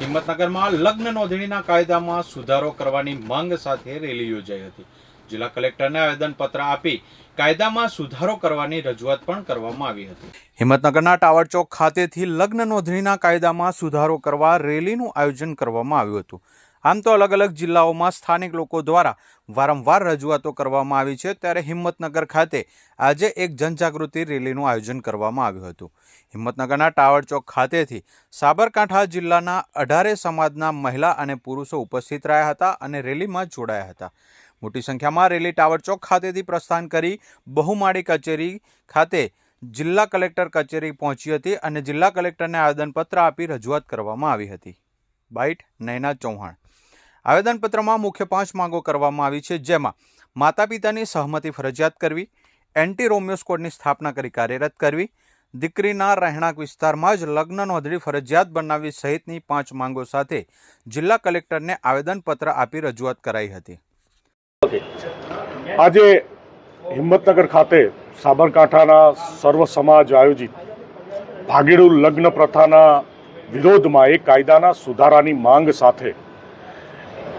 હિંમતનગરમાં લગ્ન નોંધણીના કાયદામાં સુધારો કરવાની માંગ સાથે રેલી યોજાઈ હતી. જિલ્લા કલેક્ટરને આવેદનપત્ર આપી કાયદામાં સુધારો કરવાની રજૂઆત પણ કરવામાં આવી હતી. હિંમતનગરના ટાવર ચોક ખાતેથી લગ્ન નોંધણીના કાયદામાં સુધારો કરવા રેલીનું આયોજન કરવામાં આવ્યું હતું. આમ તો અલગ અલગ જિલ્લાઓમાં સ્થાનિક લોકો દ્વારા વારંવાર રજૂઆતો કરવામાં આવી છે. ત્યારે હિંમતનગર ખાતે આજે એક જનજાગૃતિ રેલીનું આયોજન કરવામાં આવ્યું હતું. હિંમતનગરના ટાવર ચોક ખાતેથી સાબરકાંઠા જિલ્લાના અઢારે સમાજના મહિલા અને પુરુષો ઉપસ્થિત રહ્યા હતા અને રેલીમાં જોડાયા હતા. મોટી સંખ્યામાં રેલી ટાવર ચોક ખાતેથી પ્રસ્થાન કરી બહુમાળી કચેરી ખાતે જિલ્લા કલેક્ટર કચેરી પહોંચી હતી અને જિલ્લા કલેક્ટરને આવેદનપત્ર આપી રજૂઆત કરવામાં આવી હતી. બાઇટ નયના ચૌહાણ. આવેદનપત્રમાં મુખ્ય પાંચ માંગો કરવામાં આવી છે, જેમાં માતા પિતાની સહમતિ ફરજિયાત કરવી, એન્ટી રોમિયો સ્કોડની સ્થાપના કરી કાર્યરત કરવી, દીકરીના રહેણાંક વિસ્તારમાં જ લગ્ન નોંધણી ફરજિયાત બનાવવી સહિતની પાંચ માંગો સાથે જિલ્લા કલેક્ટરને આવેદનપત્ર આપી રજૂઆત કરાઈ હતી. આજે હિંમતનગર ખાતે સાબરકાંઠાના સર્વ સમાજ આયોજિત ભાગેડુ લગ્ન પ્રથાના વિરોધમાં એ કાયદાના સુધારાની માંગ સાથે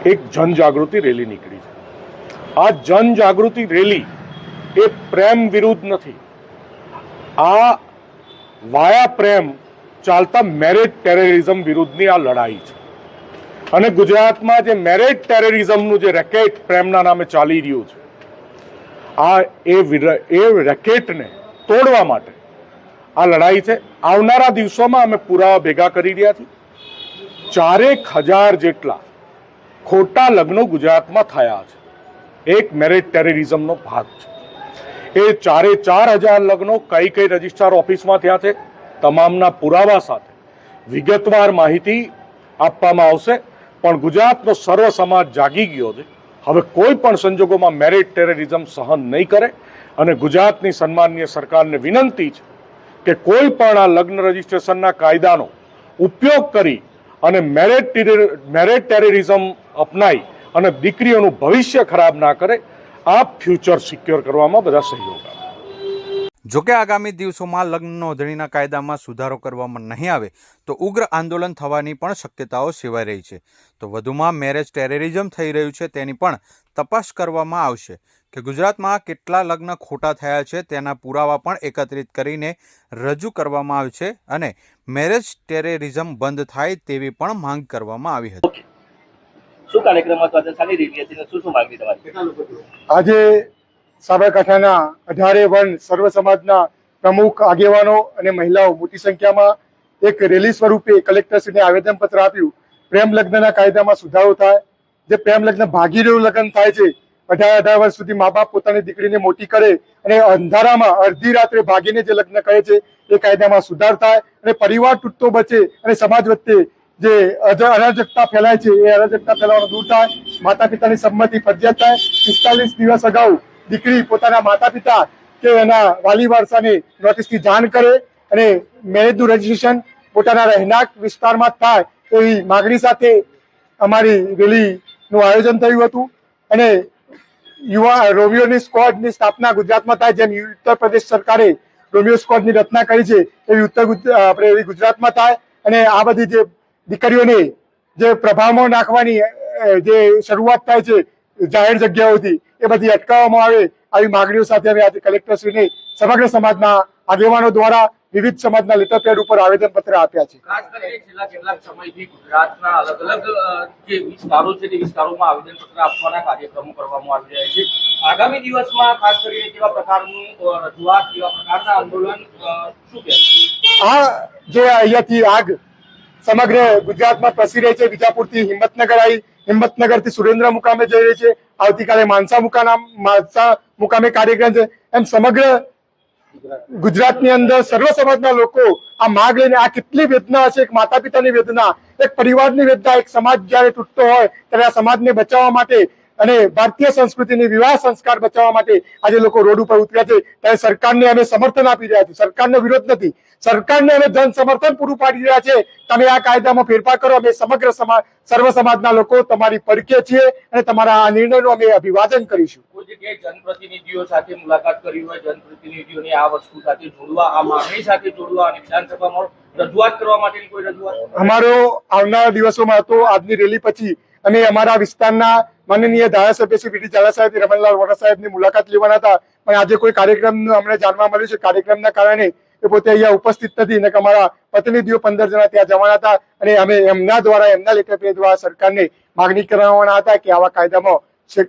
એક જનજાગૃતિ રેલી નીકળી છે. આ જનજાગૃતિ રેલી એ પ્રેમ વિરુદ્ધ નથી. આ વાયા પ્રેમ ચાલતા મેરેજ ટેરરિઝમ વિરુદ્ધની આ લડાઈ છે. અને ગુજરાતમાં જે મેરેજ ટેરરિઝમનું જે રેકેટ પ્રેમના નામે ચાલી રહ્યું છે, આ એ એ રેકેટને તોડવા માટે આ લડાઈ છે. આવનારા દિવસોમાં અમે પુરાવા ભેગા કરી રહ્યા છીએ. ચારેક હજાર જેટલા ખોટા લગ્નો ગુજરાતમાં થયા છે. એક મેરેજ ટેરરિઝમનો ભાગ છે. એ ચારે ચાર હજાર લગ્નો કઈ કઈ રજિસ્ટ્રાર ઓફિસમાં થયા છે, તમામના પુરાવા સાથે. વિગતવાર માહિતી આપવામાં આવશે, પણ ગુજરાતનો સર્વ સમાજ જાગી ગયો છે. હવે કોઈ પણ સંજોગોમાં મેરિટ ટેરરિઝમ સહન નહીં કરે અને ગુજરાતની સન્માનીય સરકારને વિનંતી છે કે કોઈ પણ આ લગ્ન રજિસ્ટ્રેશનના કાયદાનો ઉપયોગ કરી અને મેરેટ મેરેટ ટેરરિઝમ અપનાવી અને દીકરીઓનું ભવિષ્ય ખરાબ ના કરે, આ ફ્યુચર સિક્યોર કરવામાં બધા સહયોગ આપે. જોકે આગામી દિવસોમાં લગ્ન નોંધણીના કાયદામાં સુધારો કરવામાં નહીં આવે, તો ઉગ્ર આંદોલન થવાની પણ શક્યતાઓ સેવાઈ રહી છે. તો વધુમાં મેરેજ ટેરરિઝમ થઈ રહ્યું છે તેની પણ તપાસ કરવામાં આવશે કે ગુજરાતમાં કેટલા લગ્ન ખોટા થયા છે તેના પુરાવા પણ એકત્રિત કરીને રજૂ કરવામાં આવે છે અને મેરેજ ટેરરિઝમ બંધ થાય તેવી પણ માંગ કરવામાં આવી હતી. શું કાર્યક્રમ હતો આજે શાની હતી શું શું માંગણી તમારી? આજે સાબરકાંઠાના અઢારે વન સર્વ સમાજના પ્રમુખ આગેવાનો અને મહિલાઓ મોટી સંખ્યામાં એક રેલી સ્વરૂપે કલેક્ટરશ્રીને આવેદનપત્ર આપ્યું. પ્રેમ લગ્નના કાયદામાં સુધારો થાય. જે પ્રેમ લગ્ન ભાગી લગ્ન થાય છે અઢાર અઢાર વર્ષ સુધી મા બાપ પોતાની દીકરીને મોટી કરે અને અંધારામાં અડધી રાત્રે ભાગીને જે લગ્ન કરે છે, એ કાયદામાં સુધાર થાય અને પરિવાર તૂટતો બચે અને સમાજ વચ્ચે જે અરાજકતા ફેલાય છે, એ અરાજકતા ફેલાવાનું દૂર થાય માતા પિતાની સંમતિ ફરજિયાત થાય. પિસ્તાલીસ દિવસ અગાઉ દીકરી પોતાના માતા પિતા કે એના વાલી વારસાને નોટિસની જાણ કરે અને મેરેજનું રજીસ્ટ્રેશન પોતાના રહેણાંક વિસ્તારમાં થાય, એવી માગણી સાથે અમારી રેલીનું આયોજન થયું હતું. અને યુવા રોમિયોની સ્કોડની સ્થાપના ગુજરાતમાં થાય જેમ ઉત્તર પ્રદેશ સરકારે રોમિયો સ્કોડની રચના કરી છે. એવી ઉત્તર આપણે એવી ગુજરાતમાં થાય અને આ બધી જે દીકરીઓને જે પ્રભાવમાં નાખવાની જે શરૂઆત થાય છે જાહેર જગ્યાઓથી, એ બધી અટકાવવામાં આવે. આવી માગણીઓ સાથે અમે આજે કલેક્ટરશ્રીને સમગ્ર સમાજના આગેવાનો દ્વારા વિવિધ સમાજના લેટર ઉપર આવેદનપત્ર આપ્યા છે. ખાસ કરીને છેલ્લા કેટલાક સમયથી ગુજરાતના અલગ અલગ જે વિસ્તારો છે તે વિસ્તારોમાં આવેદનપત્ર આપવાના કાર્યક્રમો કરવામાં આવી રહ્યા છે. આગામી દિવસમાં ખાસ કરીને કેવા પ્રકારનું રજૂઆત કેવા પ્રકારના આંદોલન શું આ જે અહીંયાથી આગ સમગ્ર ગુજરાતમાં પ્રસરી રહી છે વિજાપુરથી હિંમતનગર આવી હિંમતનગરથી સુરેન્દ્ર મુકામે જઈ રહી છે આવતીકાલે માનસા મુકાના માનસા મુકામે કાર્યક્રમ છે. એમ સમગ્ર ગુજરાતની અંદર સર્વ સમાજના લોકો આ માગ લઈને આ કેટલી વેદના હશે, એક માતા પિતાની વેદના, એક પરિવારની વેદના, એક સમાજ જ્યારે તૂટતો હોય, ત્યારે આ સમાજને બચાવવા માટે અને ભારતીય સંસ્કૃતિની વિવાહ સંસ્કાર બચાવવા માટે આજે લોકો રોડ ઉપર ઉતર્યા છે. ત્યારે સરકારને અમે સમર્થન આપી રહ્યા છીએ. સરકારનો વિરોધ નથી. સરકારને અમે ધન સમર્થન પૂરું પાડી રહ્યા છે તમે આ કાયદામાં ફેરફાર કરો. અમે સમગ્ર સમાજ સર્વ સમાજના લોકો તમારી પડખે છીએ અને તમારા આ નિર્ણયનું અમે અભિવાદન કરીશું. કોઈ જગ્યાએ જનપ્રતિનિધિઓ સાથે મુલાકાત કરી હોય જનપ્રતિનિધિઓને આ વસ્તુ સાથે જોડવા આ માંગણી સાથે જોડવા અને વિધાનસભામાં રજૂઆત કરવા માટેની કોઈ રજૂઆત? અમારો આવનારા દિવસોમાં હતો આજની રેલી પછી અમે અમારા વિસ્તારના માનનીય ધારાસભ્ય શ્રી વીડી ઝાલા સાહેબ રમણલાલ વોરા સાહેબની મુલાકાત લેવાના હતા. પણ આજે કોઈ કાર્યક્રમ અમને જાણવા મળ્યું છે. કાર્યક્રમના કારણે એ પોતે અહીંયા ઉપસ્થિત નથી અને અમારા પ્રતિનિધિઓ પંદર જણા ત્યાં જવાના હતા અને અમે એમના દ્વારા, એમના લેટર દ્વારા સરકારને માગણી કરવાના હતા કે આવા કાયદામાં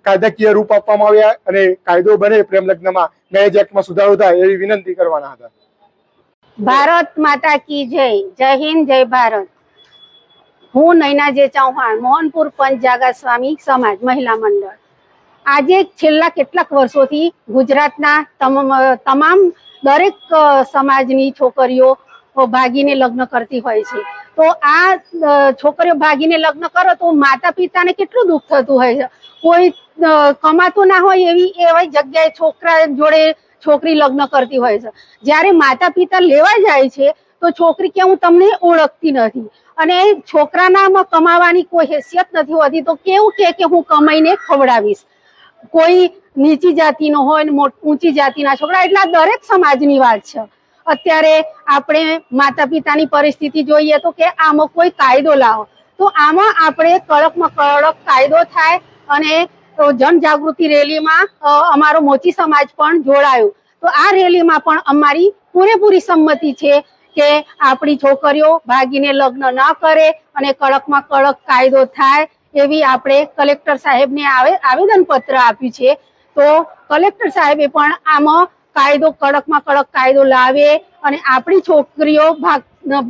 કાયદાકીય રૂપ આપવામાં આવ્યા અને કાયદો બને પ્રેમ લગ્નમાં મેરેજ એક્ટમાં સુધારો થાય એવી વિનંતી કરવાના હતા. ભારત માતા કી જય. જય હિન્દ, જય ભારત. હું નૈના જે ચૌહાણ, મોહનપુર પંચ જાગા સ્વામી સમાજ, મહિલા મંડળ. આજે છેલ્લા કેટલાક વર્ષોથી ગુજરાતના તમામ દરેક સમાજની છોકરીઓ ભાગીને લગ્ન કરતી હોય છે. તો આ છોકરીઓ ભાગીને લગ્ન કરો તો માતા પિતાને કેટલું દુઃખ થતું હોય છે? કોઈ કમાતું ના હોય એવી એવી જગ્યાએ છોકરા જોડે છોકરી લગ્ન કરતી હોય છે. જ્યારે માતા પિતા લેવા જાય છે, તો છોકરી કે હું તમને ઓળખતી નથી. અને છોકરાનામાં કમાવાની કોઈ હેસિયત નથી હોતી, તો કેવું કે કે હું કમાઈને ખવડાવીશ? કોઈ નીચી જાતિનો હોય ને ઊંચી જાતિના છોકરા, એટલા દરેક સમાજની વાત છે. અત્યારે આપણે માતા પિતાની પરિસ્થિતિ જોઈએ તો કે આમાં કોઈ કાયદો લાવો. તો આમાં આપણે કડકમાં કડક કાયદો થાય અને જનજાગૃતિ રેલીમાં અમારો મોચી સમાજ પણ જોડાયો. તો આ રેલીમાં પણ અમારી પૂરેપૂરી સંમતિ છે. કે આપણી છોકરીઓ ભાગીને લગ્ન ન કરે અને કડકમાં કડક કાયદો થાય એવી આપણે કલેક્ટર સાહેબને આવે આવેદન પત્ર આપ્યું છે. તો કલેક્ટર સાહેબે પણ આમાં કાયદો કડકમાં કડક કાયદો લાવે અને આપણી છોકરીઓ ભાગ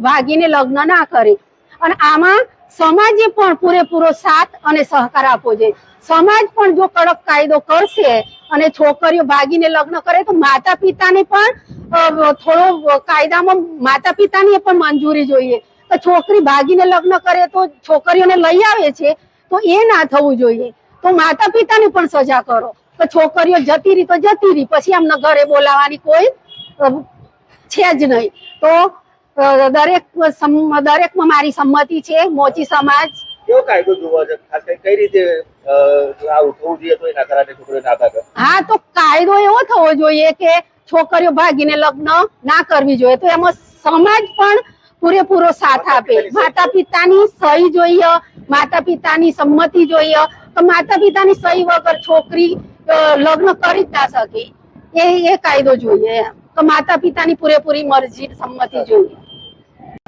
ભાગીને લગ્ન ના કરે. અને આમાં સમાજે પણ પૂરેપૂરો સાથ અને સહકાર આપવો જોઈએ. સમાજ પણ જો કડક કાયદો કરશે અને છોકરીઓ ભાગીને લગ્ન કરે તો માતા પિતાને પણ થોડો કાયદામાં માતા પિતાની પણ મંજૂરી જોઈએ. તો છોકરી ભાગીને લગ્ન કરે તો છોકરીઓને લઈ આવે છે, તો એ ના થવું જોઈએ. તો માતા પિતાને પણ સજા કરો. તો છોકરીઓ જતી રહી તો જતી રહી. પછી એમને ઘરે બોલાવાની કોઈ છે જ નહીં. તો દરેક દરેકમાં મારી સંમતિ છે મોચી સમાજ. કેવો કાયદો જોવા છે? ખાસ કઈ રીતે હા તો કાયદો એવો થવો જોઈએ કે છોકરીઓ ભાગીને લગ્ન ના કરવી જોઈએ. તો એમાં સમાજ પણ પૂરેપૂરો સાથ આપે. માતા પિતાની સહી જોઈએ માતા પિતાની સંમતિ જોઈએ. તો માતા પિતાની સહી વગર છોકરી લગ્ન કરી જ ના શકે. એ એ કાયદો જોઈએ એમ. તો માતા પિતાની પૂરેપૂરી મરજી સંમતિ જોઈએ.